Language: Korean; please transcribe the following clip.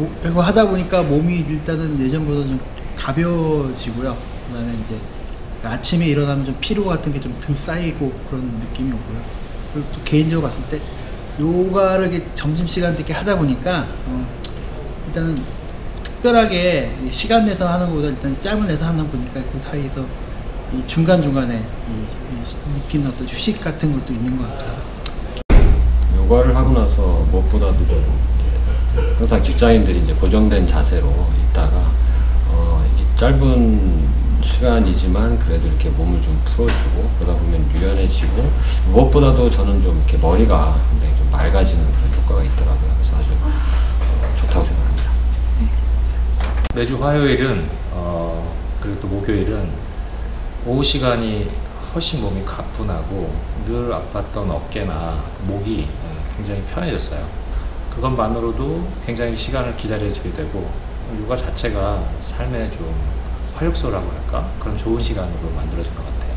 뭐, 이거 하다 보니까 몸이 일단은 예전보다 좀 가벼워지고요. 그다음에 이제 아침에 일어나면 좀 피로 같은 게좀등 쌓이고 그런 느낌이 오고요. 그리고 또 개인적으로 봤을 때 요가를 점심시간 때 이렇게 하다 보니까 어, 일단은 특별하게 이 시간 내서 하는 것보다 일단 짬을 내서 하는 보니까 그 사이에서 이 중간중간에 느끼는 어떤 휴식 같은 것도 있는 것 같아요. 요가를 하고 나서 무엇보다도 항상 직장인들이 이제 고정된 자세로 있다가 어, 이 짧은 시간이지만 그래도 이렇게 몸을 좀 풀어주고 그러다 보면 유연해지고 무엇보다도 저는 좀 이렇게 머리가 굉장히 좀 맑아지는 그런 효과가 있더라고요. 그래서 아주 어, 좋다고 생각합니다. 매주 화요일은 어, 그리고 또 목요일은 오후 시간이 훨씬 몸이 가뿐하고 늘 아팠던 어깨나 목이 어, 굉장히 편해졌어요. 그것만으로도 굉장히 시간을 기다려지게 되고 육아 자체가 삶의 좀 활력소라고 할까 그런 좋은 시간으로 만들어진 것 같아요.